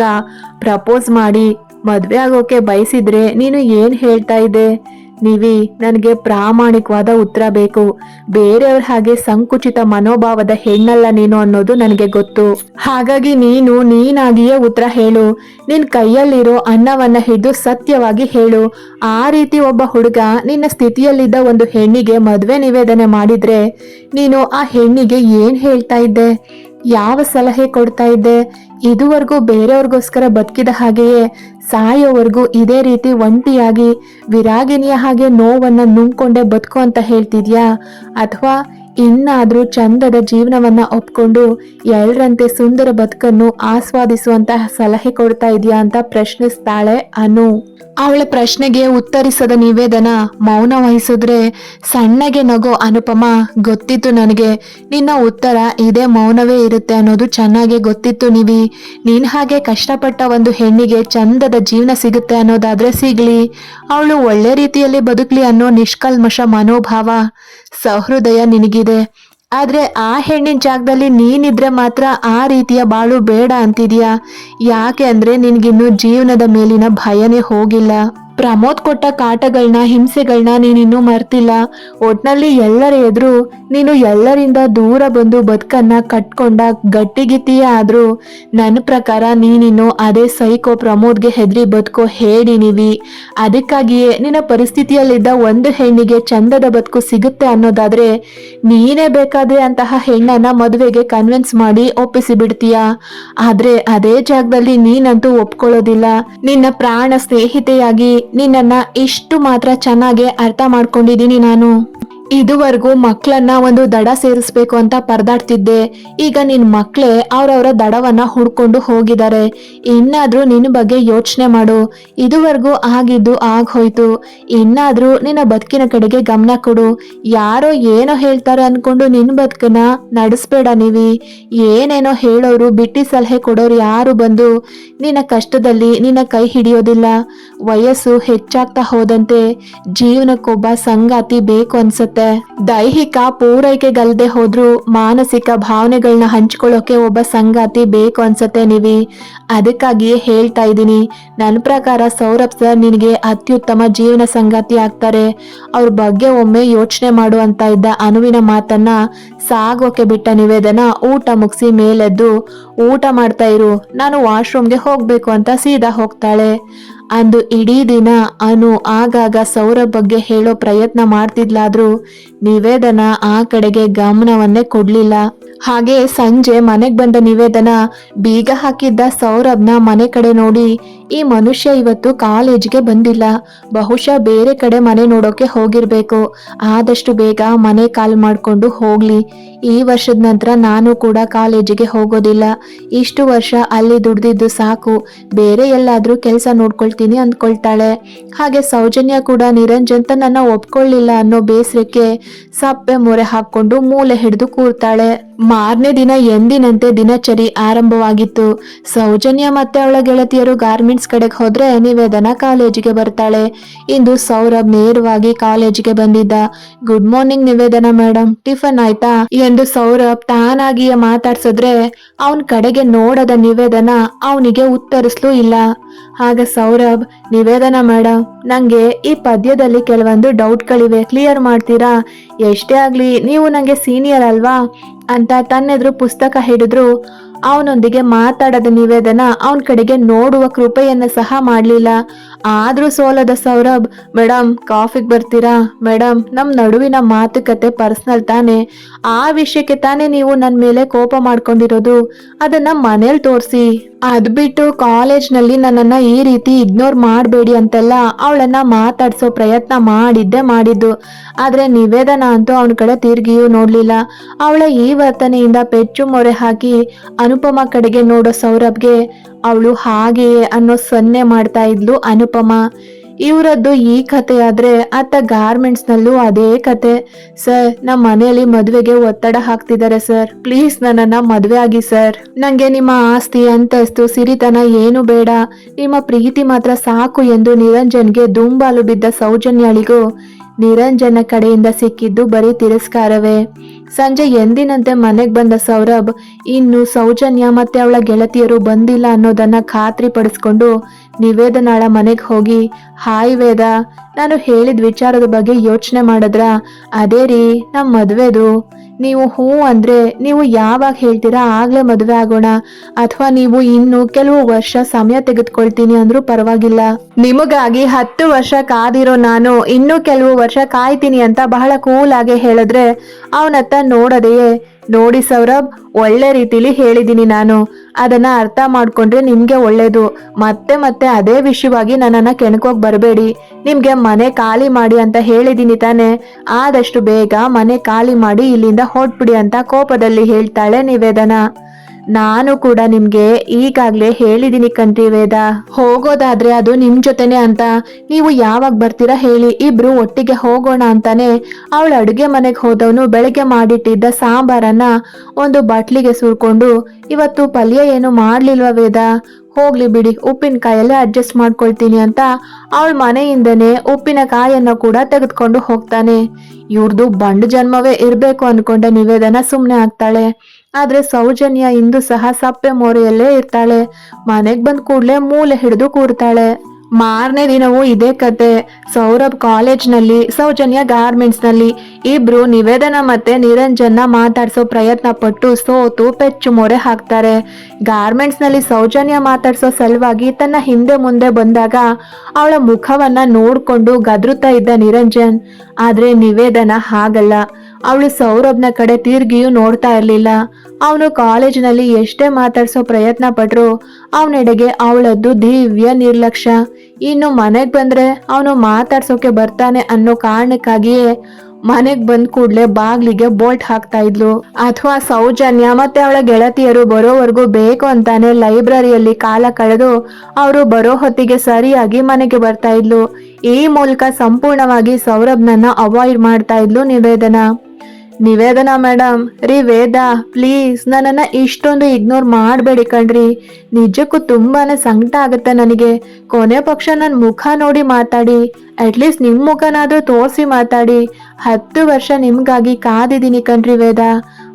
S1: ಪ್ರಪೋಸ್ ಮಾಡಿ ಮದ್ವೆ ಆಗೋಕೆ ಬಯಸಿದ್ರೆ ನೀನು ಏನ್ ಹೇಳ್ತಾ ಇದ್ದೆ? ನೀವಿ ನನಗೆ ಪ್ರಾಮಾಣಿಕವಾದ ಉತ್ತರ ಬೇಕು. ಬೇರೆಯವ್ರ ಹಾಗೆ ಸಂಕುಚಿತ ಮನೋಭಾವದ ಹೆಣ್ಣಲ್ಲ ನೀನು ಅನ್ನೋದು ನನಗೆ ಗೊತ್ತು. ಹಾಗಾಗಿ ನೀನು ನೀನಾಗಿಯೇ ಉತ್ತರ ಹೇಳು. ನಿನ್ ಕೈಯಲ್ಲಿರೋ ಅನ್ನವನ್ನ ಹಿಡಿದು ಸತ್ಯವಾಗಿ ಹೇಳು. ಆ ರೀತಿ ಒಬ್ಬ ಹುಡುಗ ನಿನ್ನ ಸ್ಥಿತಿಯಲ್ಲಿದ್ದ ಒಂದು ಹೆಣ್ಣಿಗೆ ಮದುವೆ ನಿವೇದನೆ ಮಾಡಿದ್ರೆ ನೀನು ಆ ಹೆಣ್ಣಿಗೆ ಏನ್ ಹೇಳ್ತಾ ಇದ್ದೆ? ಯಾವ ಸಲಹೆ ಕೊಡ್ತಾ ಇದ್ದೆ? ಇದುವರೆಗೂ ಬೇರೆಯವ್ರಿಗೋಸ್ಕರ ಬದುಕಿದ ಹಾಗೆಯೇ ಸಾಯೋವರೆಗೂ ಇದೇ ರೀತಿ ಒಂಟಿಯಾಗಿ ವಿರಾಗಿನಿಯ ಹಾಗೆ ನೋವನ್ನ ನುಂಗ್ಕೊಂಡೆ ಬದುಕು ಅಂತ ಹೇಳ್ತಿದ್ಯಾ? ಅಥವಾ ಇನ್ನಾದ್ರೂ ಚಂದದ ಜೀವನವನ್ನ ಒಪ್ಕೊಂಡು ಎಲ್ರಂತೆ ಸುಂದರ ಬದುಕನ್ನು ಆಸ್ವಾದಿಸುವಂತ ಸಲಹೆ ಕೊಡ್ತಾ ಇದೆಯಾ ಅಂತ ಪ್ರಶ್ನಿಸ್ತಾಳೆ ಅನು. ಅವಳ ಪ್ರಶ್ನೆಗೆ ಉತ್ತರಿಸದ ನಿವೇದನ ಮೌನ ವಹಿಸಿದ್ರೆ ಸಣ್ಣಗೆ ನಗೋ ಅನುಪಮ, ಗೊತ್ತಿತ್ತು ನನಗೆ. ನಿನ್ನ ಉತ್ತರ ಇದೇ ಮೌನವೇ ಇರುತ್ತೆ ಅನ್ನೋದು ಚೆನ್ನಾಗೆ ಗೊತ್ತಿತ್ತು ನೀವಿ. ನೀನ್ ಹಾಗೆ ಕಷ್ಟಪಟ್ಟ ಒಂದು ಹೆಣ್ಣಿಗೆ ಚಂದದ ಜೀವನ ಸಿಗುತ್ತೆ ಅನ್ನೋದಾದ್ರೆ ಸಿಗ್ಲಿ. ಅವಳು ಒಳ್ಳೆ ರೀತಿಯಲ್ಲಿ ಬದುಕ್ಲಿ ಅನ್ನೋ ನಿಷ್ಕಲ್ಮಶ ಮನೋಭಾವ. ಸಹೃದಯ ನಿನಗಿದೆ. ಆದರೆ ಆ ಹೆಣ್ಣಿನ ಜಾಗದಲ್ಲಿ ನೀನಿದ್ರೆ ಮಾತ್ರ ಆ ರೀತಿಯ ಬಾಳು ಬೇಡ ಅಂತಿದ್ಯಾ? ಯಾಕೆ ಅಂದರೆ ನಿನಗಿನ್ನೂ ಜೀವನದ ಮೇಲಿನ ಭಯನೇ ಹೋಗಿಲ್ಲ. ಪ್ರಮೋದ್ ಕೊಟ್ಟ ಕಾಟಗಳನ್ನ ಹಿಂಸೆಗಳನ್ನ ನೀನಿನ್ನೂ ಮರ್ತಿಲ್ಲ. ಒಟ್ನಲ್ಲಿ ಎಲ್ಲರ ಎದುರು ನೀನು ಎಲ್ಲರಿಂದ ದೂರ ಬಂದು ಬದುಕನ್ನ ಕಟ್ಕೊಂಡ ಗಟ್ಟಿಗಿತ್ತೀಯ ಆದ್ರೂ ನನ್ನ ಪ್ರಕಾರ ನೀನಿನ್ನು ಅದೇ ಸೈಕೋ ಪ್ರಮೋದ್ಗೆ ಹೆದರಿ ಬದುಕೋ ಹೇಳಿ ನೀವಿ. ಅದಕ್ಕಾಗಿಯೇ ನಿನ್ನ ಪರಿಸ್ಥಿತಿಯಲ್ಲಿದ್ದ ಒಂದು ಹೆಣ್ಣಿಗೆ ಚಂದದ ಬದುಕು ಸಿಗುತ್ತೆ ಅನ್ನೋದಾದ್ರೆ ನೀನೇ ಬೇಕಾದ್ರೆ ಅಂತಹ ಹೆಣ್ಣನ್ನ ಮದುವೆಗೆ ಕನ್ವಿನ್ಸ್ ಮಾಡಿ ಒಪ್ಪಿಸಿ ಬಿಡ್ತೀಯ. ಆದ್ರೆ ಅದೇ ಜಾಗದಲ್ಲಿ ನೀನಂತೂ ಒಪ್ಕೊಳ್ಳೋದಿಲ್ಲ. ನಿನ್ನ ಪ್ರಾಣ ಸ್ನೇಹಿತೆಯಾಗಿ ನಿನ್ನನ್ನ ಇಷ್ಟು ಮಾತ್ರ ಚೆನ್ನಾಗಿ ಅರ್ಥ ಮಾಡ್ಕೊಂಡಿದ್ದೀನಿ ನಾನು. ಇದುವರೆಗೂ ಮಕ್ಕಳನ್ನ ಒಂದು ದಡ ಸೇರಿಸ್ಬೇಕು ಅಂತ ಪರದಾಡ್ತಿದ್ದೆ. ಈಗ ನಿನ್ ಮಕ್ಕಳೇ ಅವರವರ ದಡವನ್ನ ಹುಡ್ಕೊಂಡು ಹೋಗಿದ್ದಾರೆ. ಇನ್ನಾದ್ರೂ ನಿನ್ನ ಬಗ್ಗೆ ಯೋಚನೆ ಮಾಡು. ಇದುವರೆಗೂ ಆಗಿದ್ದು ಆಗ ಹೋಯ್ತು ಇನ್ನಾದ್ರೂ ನಿನ್ನ ಬದುಕಿನ ಕಡೆಗೆ ಗಮನ ಕೊಡು. ಯಾರೋ ಏನೋ ಹೇಳ್ತಾರೆ ಅನ್ಕೊಂಡು ನಿನ್ನ ಬದುಕನ್ನ ನಡೆಸ್ಬೇಡ ನೀವಿ. ಏನೇನೋ ಹೇಳೋರು, ಬಿಟ್ಟಿ ಸಲಹೆ ಕೊಡೋರು ಯಾರು ಬಂದು ನಿನ್ನ ಕಷ್ಟದಲ್ಲಿ ನಿನ್ನ ಕೈ ಹಿಡಿಯೋದಿಲ್ಲ. ವಯಸ್ಸು ಹೆಚ್ಚಾಗ್ತಾ ಹೋದಂತೆ ಜೀವನಕ್ಕೊಬ್ಬ ಸಂಗಾತಿ ಬೇಕು ಅನ್ಸತ್ತೆ. ದೈಹಿಕ ಪೂರೈಕೆಗಲ್ದೆ ಹೋದ್ರೂ ಮಾನಸಿಕ ಭಾವನೆಗಳನ್ನ ಹಂಚ್ಕೊಳ್ಳೋಕೆ ಒಬ್ಬ ಸಂಗಾತಿ ಬೇಕು ಅನ್ಸತ್ತೆ ನೀವಿ. ಅದಕ್ಕಾಗಿಯೇ ಹೇಳ್ತಾ ಇದ್ದೀನಿ ನನ್ನ ಪ್ರಕಾರ ಸೌರಭ್ ಸರ್ ನಿನಗೆ ಅತ್ಯುತ್ತಮ ಜೀವನ ಸಂಗಾತಿ ಆಗ್ತಾರೆ. ಅವ್ರ ಬಗ್ಗೆ ಒಮ್ಮೆ ಯೋಚನೆ ಮಾಡು ಅಂತ ಇದ್ದ ಅನುವಿನ ಮಾತನ್ನ ಸಾಗೋಕೆ ಬಿಟ್ಟ ನಿವೇದನ ಊಟ ಮುಗಿಸಿ ಮೇಲೆದ್ದು, ಊಟ ಮಾಡ್ತಾ ಇರು, ನಾನು ವಾಶ್ರೂಮ್ಗೆ ಹೋಗ್ಬೇಕು ಅಂತ ಸೀದಾ ಹೋಗ್ತಾಳೆ. ಅಂದು ಇಡೀ ದಿನ ಅನು ಆಗಾಗ ಸೌರಭ್ ಬಗ್ಗೆ ಹೇಳೋ ಪ್ರಯತ್ನ ಮಾಡ್ತಿದ್ಲಾದ್ರೂ ನಿವೇದನ ಆ ಕಡೆಗೆ ಗಮನವನ್ನೇ ಕೊಡ್ಲಿಲ್ಲ. ಹಾಗೆ ಸಂಜೆ ಮನೆಗೆ ಬಂದ ನಿವೇದನ ಬೀಗ ಹಾಕಿದ್ದ ಸೌರಭ್ನ ಮನೆ ಕಡೆ ನೋಡಿ ಈ ಮನುಷ್ಯ ಇವತ್ತು ಕಾಲೇಜ್ಗೆ ಬಂದಿಲ್ಲ. ಬಹುಶಃ ಬೇರೆ ಕಡೆ ಮನೆ ನೋಡೋಕೆ ಹೋಗಿರ್ಬೇಕು. ಆದಷ್ಟು ಬೇಗ ಮನೆ ಕಾಲ್ ಮಾಡ್ಕೊಂಡು ಹೋಗ್ಲಿ. ಈ ವರ್ಷದ ನಂತರ ನಾನು ಕೂಡ ಕಾಲೇಜಿಗೆ ಹೋಗೋದಿಲ್ಲ. ಇಷ್ಟು ವರ್ಷ ಅಲ್ಲಿ ದುಡ್ದಿದ್ದು ಸಾಕು. ಬೇರೆ ಎಲ್ಲಾದ್ರೂ ಕೆಲಸ ನೋಡ್ಕೊಳ್ತೀನಿ ಅಂದ್ಕೊಳ್ತಾಳೆ. ಹಾಗೆ ಸೌಜನ್ಯ ಕೂಡ ನಿರಂಜನ್ ತನ್ನ ಒಪ್ಕೊಳ್ಳಿಲ್ಲ ಅನ್ನೋ ಬೇಸರಕ್ಕೆ ಸಪ್ಪೆ ಮೊರೆ ಹಾಕೊಂಡು ಮೂಲೆ ಹಿಡಿದು ಕೂರ್ತಾಳೆ. ಮಾರನೇ ದಿನ ಎಂದಿನಂತೆ ದಿನಚರಿ ಆರಂಭವಾಗಿತ್ತು. ಸೌಜನ್ಯ ಮತ್ತೆ ಅವಳ ಗೆಳತಿಯರು ಗಾರ್ಮೆಂಟ್ಸ್ ಕಡೆಗೆ ಹೋದ್ರೆ ನಿವೇದನ ಕಾಲೇಜಿಗೆ ಬರ್ತಾಳೆ. ಇಂದು ಸೌರಭ್ ನೇರವಾಗಿ ಕಾಲೇಜಿಗೆ ಬಂದಿದ್ದ. Good morning Nivedana madam tiffin ಆಯ್ತಾ? ಎಂದು ಸೌರಭ್ ತಾನಾಗಿಯೇ ಮಾತಾಡ್ಸಿದ್ರೆ ಅವನ್ ಕಡೆಗೆ ನೋಡದ ನಿವೇದನ ಅವನಿಗೆ ಉತ್ತರಿಸ್ಲೂ ಇಲ್ಲ. ಆಗ ಸೌರಭ್, ನಿವೇದನ ಮೇಡಮ್ ನಂಗೆ ಈ ಪದ್ಯದಲ್ಲಿ ಕೆಲವೊಂದು ಡೌಟ್ಗಳಿವೆ. ಕ್ಲಿಯರ್ ಮಾಡ್ತೀರಾ? ಎಷ್ಟೇ ಆಗ್ಲಿ, ನೀವು ನಂಗೆ ಸೀನಿಯರ್ ಅಲ್ವಾ? ಅಂತ ತನ್ನೆದ್ರು ಪುಸ್ತಕ ಹಿಡಿದ್ರು. ಅವನೊಂದಿಗೆ ಮಾತಾಡದ ನಿವೇದನ ಅವನ ಕಡೆಗೆ ನೋಡುವ ಕೃಪೆಯನ್ನ ಸಹ ಮಾಡಲಿಲ್ಲ. ಆದ್ರೂ ಸೋಲದ ಸೌರಭ್ ಮೇಡಮ್ ಕಾಫಿಗೆ ಬರ್ತೀರಾ? ಮೇಡಮ್ ನಮ್ಮ ನಡುವಿನ ಮಾತುಕತೆ ಪರ್ಸನಲ್ ತಾನೆ. ಆ ವಿಷಯಕ್ಕೆ ತಾನೇ ನೀವು ನನ್ನ ಮೇಲೆ ಕೋಪ ಮಾಡ್ಕೊಂಡಿರೋದು. ಅದನ್ನ ಮನೇಲಿ ತೋರಿಸಿ. ಅದ್ ಬಿಟ್ಟು ಕಾಲೇಜ್ನಲ್ಲಿ ನನ್ನನ್ನ ಈ ರೀತಿ ಇಗ್ನೋರ್ ಮಾಡಬೇಡಿ ಅಂತೆಲ್ಲ ಅವಳನ್ನ ಮಾತಾಡ್ಸೋ ಪ್ರಯತ್ನ ಮಾಡಿದ್ದೆ ಮಾಡಿದ್ದು. ಆದರೆ ನಿವೇದನ ಅಂತೂ ಅವನ ಕಡೆ ತಿರುಗಿಯೂ ನೋಡಲಿಲ್ಲ. ಅವಳ ಈ ವರ್ತನೆಯಿಂದ ಪೆಚ್ಚು ಮೊರೆ ಹಾಕಿ ಅನುಪಮ ಕಡೆಗೆ ನೋಡೋ ಸೌರಭ್ಗೆ ಅವಳು ಹಾಗೆಯೇ ಅನ್ನೋ ಸೊನ್ನೆ ಮಾಡ್ತಾ ಇದ್ಲು ಅನುಪಮ. ಇವರದ್ದು ಈ ಕತೆ ಆದ್ರೆ ಅತ್ತ ಗಾರ್ಮೆಂಟ್ಸ್ ನಲ್ಲೂ ಅದೇ ಕತೆ. ಸರ್ ನಮ್ಮ ಮನೆಯಲ್ಲಿ ಮದುವೆಗೆ ಒತ್ತಡ ಹಾಕ್ತಿದ್ದಾರೆ ಸರ್. ಪ್ಲೀಸ್ ನನ್ನನ್ನು ಮದುವೆ ಆಗಿ ಸರ್. ನಂಗೆ ನಿಮ್ಮ ಆಸ್ತಿ, ಅಂತಸ್ತು, ಸಿರಿತನ ಏನು ಬೇಡ. ನಿಮ್ಮ ಪ್ರೀತಿ ಮಾತ್ರ ಸಾಕು ಎಂದು ನಿರಂಜನ್ಗೆ ದುಂಬಾಲು ಬಿದ್ದ ಸೌಜನ್ಯಳಿಗೂ ನಿರಂಜನ ಕಡೆಯಿಂದ ಸಿಕ್ಕಿದ್ದು ಬರೀ ತಿರಸ್ಕಾರವೇ. ಸಂಜೆ ಎಂದಿನಂತೆ ಮನೆಗೆ ಬಂದ ಸೌರಭ್, ಇನ್ನು ಸೌಜನ್ಯ ಮತ್ತೆ ಅವಳ ಗೆಳತಿಯರು ಬಂದಿಲ್ಲ ಅನ್ನೋದನ್ನ ಖಾತ್ರಿ ಪಡಿಸ್ಕೊಂಡು ನಿವೇದನಾಳ ಮನೆಗೆ ಹೋಗಿ, ಹಾಯ್ ವೇದ, ನಾನು ಹೇಳಿದ ವಿಚಾರದ ಬಗ್ಗೆ ಯೋಚನೆ ಮಾಡಿದ್ರ? ಅದೇ ರೀ ನಮ್ಮ ಮದ್ವೆದು. ನೀವು ಹ್ಞೂ ಅಂದ್ರೆ ನೀವು ಯಾವಾಗ ಹೇಳ್ತೀರಾ, ಆಗ್ಲೇ ಮದುವೆ ಆಗೋಣ. ಅಥವಾ ನೀವು ಇನ್ನು ಕೆಲವು ವರ್ಷ ಸಮಯ ತೆಗೆದುಕೊಳ್ತೀನಿ ಅಂದ್ರೂ ಪರವಾಗಿಲ್ಲ. ನಿಮಗಾಗಿ ಹತ್ತು ವರ್ಷ ಕಾದಿರೋ ನಾನು ಇನ್ನೂ ಕೆಲವು ವರ್ಷ ಕಾಯ್ತೀನಿ ಅಂತ ಬಹಳ ಕೂಲ್ ಆಗಿ ಹೇಳಿದ್ರೆ, ಅವನತ್ತ ನೋಡದೆಯೇ? ನೋಡಿ ಸೌರಭ್, ಒಳ್ಳೆ ರೀತಿಲಿ ಹೇಳಿದ್ದೀನಿ ನಾನು. ಅದನ್ನ ಅರ್ಥ ಮಾಡ್ಕೊಂಡ್ರೆ ನಿಮ್ಗೆ ಒಳ್ಳೇದು. ಮತ್ತೆ ಮತ್ತೆ ಅದೇ ವಿಷಯವಾಗಿ ನನ್ನನ್ನ ಕೆಣಕೋಗ್ ಬರಬೇಡಿ. ನಿಮ್ಗೆ ಮನೆ ಖಾಲಿ ಮಾಡಿ ಅಂತ ಹೇಳಿದ್ದೀನಿ ತಾನೆ. ಆದಷ್ಟು ಬೇಗ ಮನೆ ಖಾಲಿ ಮಾಡಿ ಇಲ್ಲಿಂದ ಹೊಟ್ಬಿಡಿ ಅಂತ ಕೋಪದಲ್ಲಿ ಹೇಳ್ತಾಳೆ ನಿವೇದನ. ನಾನು ಕೂಡ ನಿಮ್ಗೆ ಈಗಾಗ್ಲೇ ಹೇಳಿದೀನಿ ಕಣ್ರಿ ವೇದ. ಹೋಗೋದಾದ್ರೆ ಅದು ನಿಮ್ ಜೊತೆನೆ ಅಂತ. ನೀವು ಯಾವಾಗ ಬರ್ತೀರಾ ಹೇಳಿ, ಇಬ್ರು ಒಟ್ಟಿಗೆ ಹೋಗೋಣ ಅಂತಾನೆ. ಅವಳ ಅಡುಗೆ ಮನೆಗೆ ಹೋದವನು ಬೆಳಗ್ಗೆ ಮಾಡಿಟ್ಟಿದ್ದ ಸಾಂಬಾರನ್ನ ಒಂದು ಬಾಟ್ಲಿಗೆ ಸುರ್ಕೊಂಡು, ಇವತ್ತು ಪಲ್ಯ ಏನು ಮಾಡ್ಲಿಲ್ವಾ ವೇದ? ಹೋಗ್ಲಿ ಬಿಡಿ, ಉಪ್ಪಿನಕಾಯಲ್ಲೇ ಅಡ್ಜಸ್ಟ್ ಮಾಡ್ಕೊಳ್ತೀನಿ ಅಂತ ಅವಳ ಮನೆಯಿಂದನೇ ಉಪ್ಪಿನಕಾಯನ್ನು ಕೂಡ ತೆಗೆದುಕೊಂಡು ಹೋಗ್ತಾನೆ. ಇವ್ರದ್ದು ಬಂಡು ಜನ್ಮವೇ ಇರಬೇಕು ಅನ್ಕೊಂಡ ನಿವೇದನ ಸುಮ್ಮನೆ ಆಗ್ತಾಳೆ. ಆದ್ರೆ ಸೌಜನ್ಯ ಇಂದು ಸಹ ಸಪ್ಪೆ ಮೋರೆಯಲ್ಲೇ ಇರ್ತಾಳೆ. ಮನೆಗ್ ಬಂದ್ ಕೂಡಲೇ ಮೂಲೆ ಹಿಡಿದು ಕೂರ್ತಾಳೆ. ಮಾರನೇ ದಿನವೂ ಇದೇ ಕತೆ. ಸೌರಭ್ ಕಾಲೇಜ್ನಲ್ಲಿ, ಸೌಜನ್ಯ ಗಾರ್ಮೆಂಟ್ಸ್ನಲ್ಲಿ ಇಬ್ರು ನಿವೇದನ ಮತ್ತೆ ನಿರಂಜನ್ನ ಮಾತಾಡ್ಸೋ ಪ್ರಯತ್ನ ಪಟ್ಟು ಸೋತು ಪೆಚ್ಚು ಮೊರೆ ಹಾಕ್ತಾರೆ. ಗಾರ್ಮೆಂಟ್ಸ್ನಲ್ಲಿ ಸೌಜನ್ಯ ಮಾತಾಡ್ಸೋ ಸಲುವಾಗಿ ತನ್ನ ಹಿಂದೆ ಮುಂದೆ ಬಂದಾಗ ಅವಳ ಮುಖವನ್ನ ನೋಡ್ಕೊಂಡು ಗದ್ರುತಾ ಇದ್ದ ನಿರಂಜನ್. ಆದ್ರೆ ನಿವೇದನ ಹಾಗಲ್ಲ. ಅವಳು ಸೌರಭ್ನ ಕಡೆ ತಿರ್ಗಿಯೂ ನೋಡ್ತಾ ಇರ್ಲಿಲ್ಲ. ಅವನು ಕಾಲೇಜಿನಲ್ಲಿ ಎಷ್ಟೇ ಮಾತಾಡ್ಸೋ ಪ್ರಯತ್ನ ಪಟ್ರು ಅವನೆಡೆಗೆ ಅವಳದ್ದು ದಿವ್ಯ ನಿರ್ಲಕ್ಷ್ಯ. ಇನ್ನು ಮನೆಗೆ ಬಂದ್ರೆ ಅವನು ಮಾತಾಡ್ಸೋಕೆ ಬರ್ತಾನೆ ಅನ್ನೋ ಕಾರಣಕ್ಕಾಗಿಯೇ ಮನೆಗ್ ಬಂದ್ ಕೂಡ್ಲೆ ಬಾಗ್ಲಿಗೆ ಬೋಲ್ಟ್ ಹಾಕ್ತಾ ಇದ್ಲು. ಅಥವಾ ಸೌಜನ್ಯ ಮತ್ತೆ ಅವಳ ಗೆಳತಿಯರು ಬರೋವರೆಗೂ ಬೇಕು ಅಂತಾನೆ ಲೈಬ್ರರಿಯಲ್ಲಿ ಕಾಲ ಕಳೆದು ಅವರು ಬರೋ ಹೊತ್ತಿಗೆ ಸರಿಯಾಗಿ ಮನೆಗೆ ಬರ್ತಾ ಇದ್ಲು. ಈ ಮೂಲಕ ಸಂಪೂರ್ಣವಾಗಿ ಸೌರಭ್ನನ್ನ ಅವಾಯ್ಡ್ ಮಾಡ್ತಾ ಇದ್ಲು ನಿವೇದನ. ನಿವೇದನ ಮೇಡಮ್ ರೀ ವೇದ ಪ್ಲೀಸ್ ನನ್ನನ್ನ ಇಷ್ಟೊಂದು ಇಗ್ನೋರ್ ಮಾಡಬೇಡಿ ಕಣ್ರಿ. ನಿಜಕ್ಕೂ ತುಂಬಾನೇ ಸಂಕಟ ಆಗುತ್ತೆ ನನಗೆ. ಕೊನೆ ಪಕ್ಷ ನನ್ನ ಮುಖ ನೋಡಿ ಮಾತಾಡಿ. ಅಟ್ಲೀಸ್ಟ್ ನಿಮ್ಮ ಮುಖನಾದ್ರೂ ತೋರಿಸಿ ಮಾತಾಡಿ. ಹತ್ತು ವರ್ಷ ನಿಮ್ಗಾಗಿ ಕಾದಿದ್ದೀನಿ ಕಣ್ರಿ ವೇದ.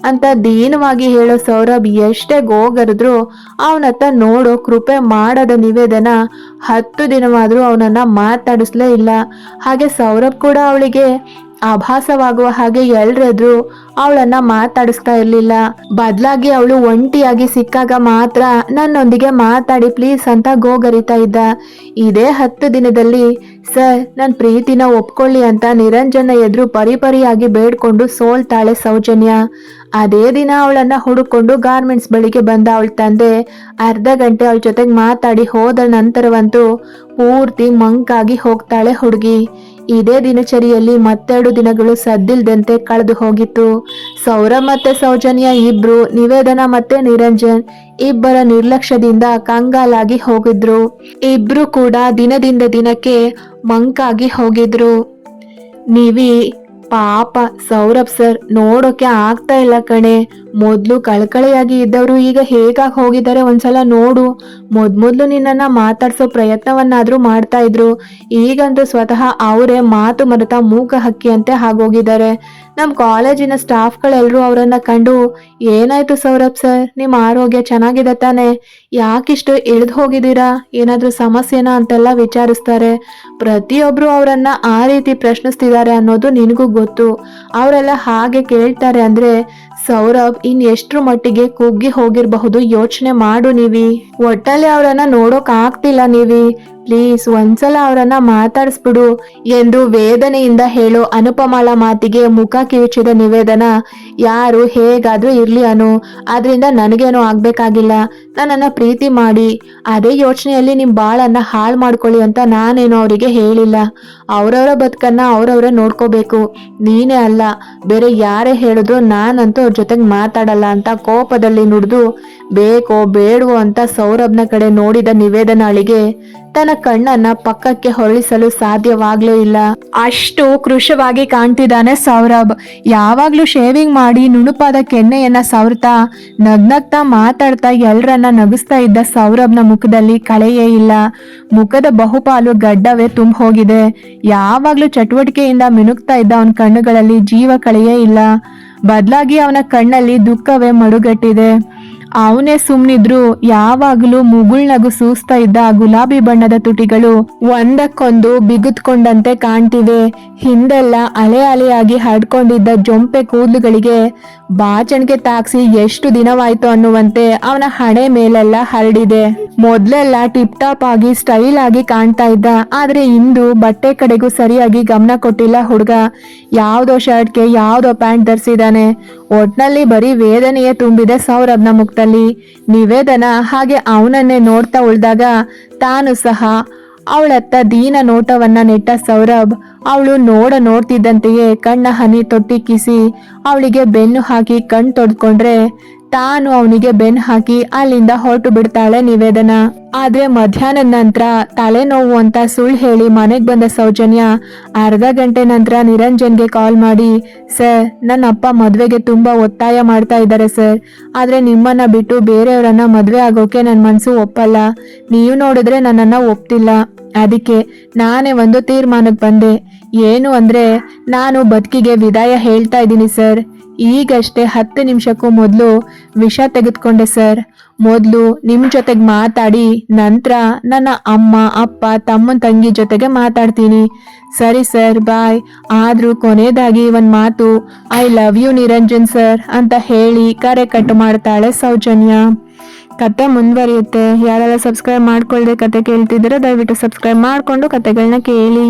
S1: ಅಂತ ದೀನವಾಗಿ ಹೇಳೋ ಸೌರಭ್ ಎಷ್ಟೇ ಗೋಗರಿದ್ರು ಅವನತ್ತ ನೋಡೋ ಕೃಪೆ ಮಾಡದ ನಿವೇದನ ಹತ್ತು ದಿನವಾದರೂ ಅವನನ್ನ ಮಾತಾಡಿಸ್ಲೇ ಇಲ್ಲ. ಹಾಗೆ ಸೌರಭ್ ಕೂಡ ಅವಳಿಗೆ ಆಭಾಸವಾಗುವ ಹಾಗೆ ಎಲ್ರೆದ್ರು ಅವಳನ್ನ ಮಾತಾಡಿಸ್ತಾ ಇರ್ಲಿಲ್ಲ. ಬದಲಾಗಿ ಅವಳು ಒಂಟಿಯಾಗಿ ಸಿಕ್ಕಾಗ ಮಾತ್ರ ನನ್ನೊಂದಿಗೆ ಮಾತಾಡಿ ಪ್ಲೀಸ್ ಅಂತ ಗೋಗರಿತಾ ಇದ್ದ. ಇದೇ ಹತ್ತು ದಿನದಲ್ಲಿ, ಸರ್ ನನ್ನ ಪ್ರೀತಿನ ಒಪ್ಕೊಳ್ಳಿ ಅಂತ ನಿರಂಜನ ಎದುರು ಪರಿಪರಿಯಾಗಿ ಬೇಡ್ಕೊಂಡು ಸೋಲ್ತಾಳೆ ಸೌಜನ್ಯ. ಅದೇ ದಿನ ಅವಳನ್ನ ಹುಡುಕೊಂಡು ಗಾರ್ಮೆಂಟ್ಸ್ ಬಳಿಗೆ ಬಂದ ಅವಳ ತಂದೆ ಅರ್ಧ ಗಂಟೆ ಅವಳ ಜೊತೆಗೆ ಮಾತಾಡಿ ಹೋದ ನಂತರವಂತೂ ಪೂರ್ತಿ ಮಂಕಾಗಿ ಹೋಗ್ತಾಳೆ ಹುಡುಗಿ. ಇದೇ ದಿನಚರಿಯಲ್ಲಿ ಮತ್ತೆರಡು ದಿನಗಳು ಸದ್ದಿಲ್ದಂತೆ ಕಳೆದು ಹೋಗಿತ್ತು. ಸೌರಭ್ ಮತ್ತೆ ಸೌಜನ್ಯ ಇಬ್ರು, ನಿವೇದನ ಮತ್ತೆ ನಿರಂಜನ್ ಇಬ್ಬರ ನಿರ್ಲಕ್ಷ್ಯದಿಂದ ಕಂಗಾಲಾಗಿ ಹೋಗಿದ್ರು. ಇಬ್ರು ಕೂಡ ದಿನದಿಂದ ದಿನಕ್ಕೆ ಮಂಕಾಗಿ ಹೋಗಿದ್ರು. ನೀವಿ ಪಾಪ ಸೌರಭ್ ಸರ್, ನೋಡೋಕೆ ಆಗ್ತಾ ಇಲ್ಲ ಕಣೆ. ಮೊದ್ಲು ಕಳಕಳಿಯಾಗಿ ಇದ್ದವರು ಈಗ ಹೇಗಾಗಿ ಹೋಗಿದ್ದಾರೆ ಒಂದ್ಸಲ ನೋಡು. ಮೊದ್ಮೊದ್ಲು ನಿನ್ನ ಮಾತಾಡ್ಸೋ ಪ್ರಯತ್ನವನ್ನಾದ್ರೂ ಮಾಡ್ತಾ ಇದ್ರು. ಈಗಂತೂ ಸ್ವತಃ ಅವರೇ ಮಾತು ಮರೆತ ಮೂಕ ಹಕ್ಕಿ ಅಂತೆ ಆಗೋಗಿದ್ದಾರೆ ನಮ್ಮ ಕಾಲೇಜಿನ ಸ್ಟಾಫ್ಗಳೆಲ್ಲರೂ ಅವರನ್ನ ಕಂಡು, ಏನಾಯ್ತು ಸೌರಭ್ ಸರ್? ನಿಮ್ಮ ಆರೋಗ್ಯ ಚೆನ್ನಾಗಿದೆ ತಾನೆ? ಯಾಕಿಷ್ಟು ಇಳಿದು ಹೋಗಿದ್ದೀರಾ? ಏನಾದರೂ ಸಮಸ್ಯೆನಾ? ಅಂತೆಲ್ಲ ವಿಚಾರಿಸ್ತಾರೆ. ಪ್ರತಿಯೊಬ್ರು ಅವರನ್ನ ಆ ರೀತಿ ಪ್ರಶ್ನಿಸ್ತಿದ್ದಾರೆ ಅನ್ನೋದು ನಿನಗೂ ಗೊತ್ತು. ಅವರೆಲ್ಲ ಹಾಗೆ ಕೇಳ್ತಾರೆ ಅಂದ್ರೆ, ಸೌರಭ್, ಇನ್ ಎಷ್ಟ್ರ ಮಟ್ಟಿಗೆ ಕುಗ್ಗಿ ಹೋಗಿರಬಹುದು ಯೋಚನೆ ಮಾಡು ನೀವಿ. ಒಟ್ಟಲ್ಲಿ ಅವರನ್ನ ನೋಡೋಕ್ ಆಗ್ತಿಲ್ಲ ನೀವಿ. ಪ್ಲೀಸ್ ಒಂದ್ಸಲ ಅವರನ್ನ ಮಾತಾಡಿಸ್ಬಿಡು. ಎಂದು ವೇದನೆಯಿಂದ ಹೇಳೋ ಅನುಪಮಾಳ ಮಾತಿಗೆ ಮುಖ ಕಿವಿಚಿದ ನಿವೇದನ, ಯಾರು ಹೇಗಾದ್ರೂ ಇರ್ಲಿ ಅನು, ಆದ್ರಿಂದ ನನಗೇನು ಆಗ್ಬೇಕಾಗಿಲ್ಲ. ನನ್ನನ್ನ ಪ್ರೀತಿ ಮಾಡಿ. ಅದೇ ಯೋಚನೆಯಲ್ಲಿ ನಿಮ್ ಬಾಳನ್ನ ಹಾಳು ಮಾಡ್ಕೊಳ್ಳಿ ಅಂತ ನಾನೇನು ಅವರಿಗೆ ಹೇಳಿಲ್ಲ. ಅವರವರ ಬದುಕನ್ನ ಅವ್ರವ್ರೇ ನೋಡ್ಕೋಬೇಕು. ನೀನೇ ಅಲ್ಲ, ಬೇರೆ ಯಾರೇ ಹೇಳಿದ್ರು ನಾನಂತೂ ಅವ್ರ ಜೊತೆಗೆ ಮಾತಾಡಲ್ಲ ಅಂತ ಕೋಪದಲ್ಲಿ ನುಡಿದು ಬೇಕೋ ಬೇಡವೋ ಅಂತ ಸೌರಭ್ನ ಕಡೆ ನೋಡಿದ ನಿವೇದನಾಳಿಗೆ ತನ್ನ ಕಣ್ಣನ್ನ ಪಕ್ಕಕ್ಕೆ ಹೊರಳಿಸಲು ಸಾಧ್ಯವಾಗ್ಲೇ ಇಲ್ಲ. ಅಷ್ಟು ಕೃಶವಾಗಿ ಕಾಣ್ತಿದ್ದಾನೆ ಸೌರಭ್. ಯಾವಾಗ್ಲೂ ಶೇವಿಂಗ್ ಮಾಡಿ ನುಣುಪಾದ ಕೆನ್ನೆಯನ್ನ ಸವರ್ತಾ, ನಗ್ನಗ್ತಾ ಮಾತಾಡ್ತಾ ಎಲ್ರನ್ನ ನಗಿಸ್ತಾ ಇದ್ದ ಸೌರಭ್ನ ಮುಖದಲ್ಲಿ ಕಳೆಯೇ ಇಲ್ಲ. ಮುಖದ ಬಹುಪಾಲು ಗಡ್ಡವೇ ತುಂಬ ಹೋಗಿದೆ ಯಾವಾಗ್ಲೂ ಚಟುವಟಿಕೆಯಿಂದ ಮಿನುಕ್ತಾ ಇದ್ದ ಅವನ ಕಣ್ಣುಗಳಲ್ಲಿ ಜೀವ ಕಳೆಯೇ ಇಲ್ಲ. ಬದಲಾಗಿ ಅವನ ಕಣ್ಣಲ್ಲಿ ದುಃಖವೇ ಮಡುಗಟ್ಟಿದೆ. ಅವನೇ ಸುಮ್ನಿದ್ರು. ಯಾವಾಗಲೂ ಮುಗುಳ್ನಗು ಸೂಸ್ತಾ ಇದ್ದ ಗುಲಾಬಿ ಬಣ್ಣದ ತುಟಿಗಳು ಒಂದಕ್ಕೊಂದು ಬಿಗುತ್ಕೊಂಡಂತೆ ಕಾಣ್ತಿವೆ. ಹಿಂದೆಲ್ಲ ಅಲೆ ಅಲೆಯಾಗಿ ಹರಡ್ಕೊಂಡಿದ್ದ ಜೊಂಪೆ ಕೂದಲುಗಳಿಗೆ ಬಾಚಣಿಗೆ ತಾಕ್ಸಿ ಎಷ್ಟು ದಿನವಾಯ್ತು ಅನ್ನುವಂತೆ ಅವನ ಹಣೆ ಮೇಲೆಲ್ಲ ಹರಡಿದೆ. ಮೊದ್ಲೆಲ್ಲ ಟಿಪ್ ಟಾಪ್ ಆಗಿ, ಸ್ಟೈಲ್ ಆಗಿ ಕಾಣ್ತಾ ಇದ್ದ. ಆದ್ರೆ ಇಂದು ಬಟ್ಟೆ ಕಡೆಗೂ ಸರಿಯಾಗಿ ಗಮನ ಕೊಟ್ಟಿಲ್ಲ ಹುಡುಗ. ಯಾವ್ದೋ ಶರ್ಟ್ಗೆ, ಯಾವುದೋ ಪ್ಯಾಂಟ್ ಧರಿಸಿದಾನೆ ಒಟ್ನಲ್ಲಿ ಬರೀ ವೇದನೆಯೇ ತುಂಬಿದೆ ಸೌರಭ್ನ ಮುಖದಲ್ಲಿ. ನಿವೇದನ ಹಾಗೆ ಅವನನ್ನೇ ನೋಡ್ತಾ ಉಳ್ದಾಗ ತಾನು ಸಹ ಅವಳತ್ತ ದೀನ ನೋಟವನ್ನ ನೆಟ್ಟ ಸೌರಭ್ ಅವಳು ನೋಡ ನೋಡ್ತಿದ್ದಂತೆಯೇ ಕಣ್ಣ ಹನಿ ತೊಟ್ಟಿಕ್ಕಿಸಿ ಅವಳಿಗೆ ಬೆನ್ನು ಹಾಕಿ ಕಣ್ ತೊಡ್ಕೊಂಡ್ರೆ ತಾನು ಅವನಿಗೆ ಬೆನ್ ಹಾಕಿ ಅಲ್ಲಿಂದ ಹೊರಟು ಬಿಡ್ತಾಳೆ ನಿವೇದನ. ಆದ್ರೆ ಮಧ್ಯಾಹ್ನದ ನಂತರ ತಲೆನೋವು ಅಂತ ಸುಳ್ಳು ಹೇಳಿ ಮನೆಗೆ ಬಂದ ಸೌಜನ್ಯ ಅರ್ಧ ಗಂಟೆ ನಂತರ ನಿರಂಜನ್ಗೆ ಕಾಲ್ ಮಾಡಿ, ಸರ್ ನನ್ನ ಅಪ್ಪ ಮದ್ವೆಗೆ ತುಂಬಾ ಒತ್ತಾಯ ಮಾಡ್ತಾ ಇದ್ದಾರೆ ಸರ್. ಆದ್ರೆ ನಿಮ್ಮನ್ನ ಬಿಟ್ಟು ಬೇರೆಯವರನ್ನ ಮದ್ವೆ ಆಗೋಕೆ ನನ್ನ ಮನಸ್ಸು ಒಪ್ಪಲ್ಲ. ನೀವು ನೋಡಿದ್ರೆ ನನ್ನನ್ನ ಒಪ್ತಿಲ್ಲ. ಅದಕ್ಕೆ ನಾನೇ ಒಂದು ತೀರ್ಮಾನಕ್ಕೆ ಬಂದೆ. ಏನು ಅಂದ್ರೆ ನಾನು ಬದುಕಿಗೆ ವಿದಾಯ ಹೇಳ್ತಾ ಇದ್ದೀನಿ ಸರ್. ಈಗಷ್ಟೇ ಹತ್ತು ನಿಮಿಷಕ್ಕೂ ಮೊದಲು ವಿಷ ತೆಗೆದುಕೊಂಡೆ ಸರ್. ಮೊದಲು ನಿಮ್ಮ ಜೊತೆಗೆ ಮಾತಾಡಿ ನಂತರ ನನ್ನ ಅಮ್ಮ, ಅಪ್ಪ, ತಮ್ಮನ ತಂಗಿ ಜೊತೆಗೆ ಮಾತಾಡ್ತೀನಿ. ಸರಿ ಸರ್, ಬಾಯ್. ಆದರೂ ಕೊನೆಯದಾಗಿ ಒಂದು ಮಾತು, I love you Niranjan sir ಅಂತ ಹೇಳಿ ಕರೆ ಕಟ್ ಮಾಡ್ತಾಳೆ ಸೌಜನ್ಯ. ಕತೆ ಮುಂದುವರಿಯುತ್ತೆ. ಯಾರೆಲ್ಲ ಸಬ್ಸ್ಕ್ರೈಬ್ ಮಾಡ್ಕೊಳ್ಳದೆ ಕತೆ ಕೇಳ್ತಿದ್ದೀರಾ ದಯವಿಟ್ಟು ಸಬ್ಸ್ಕ್ರೈಬ್ ಮಾಡಿಕೊಂಡು ಕತೆಗಳನ್ನ ಕೇಳಿ.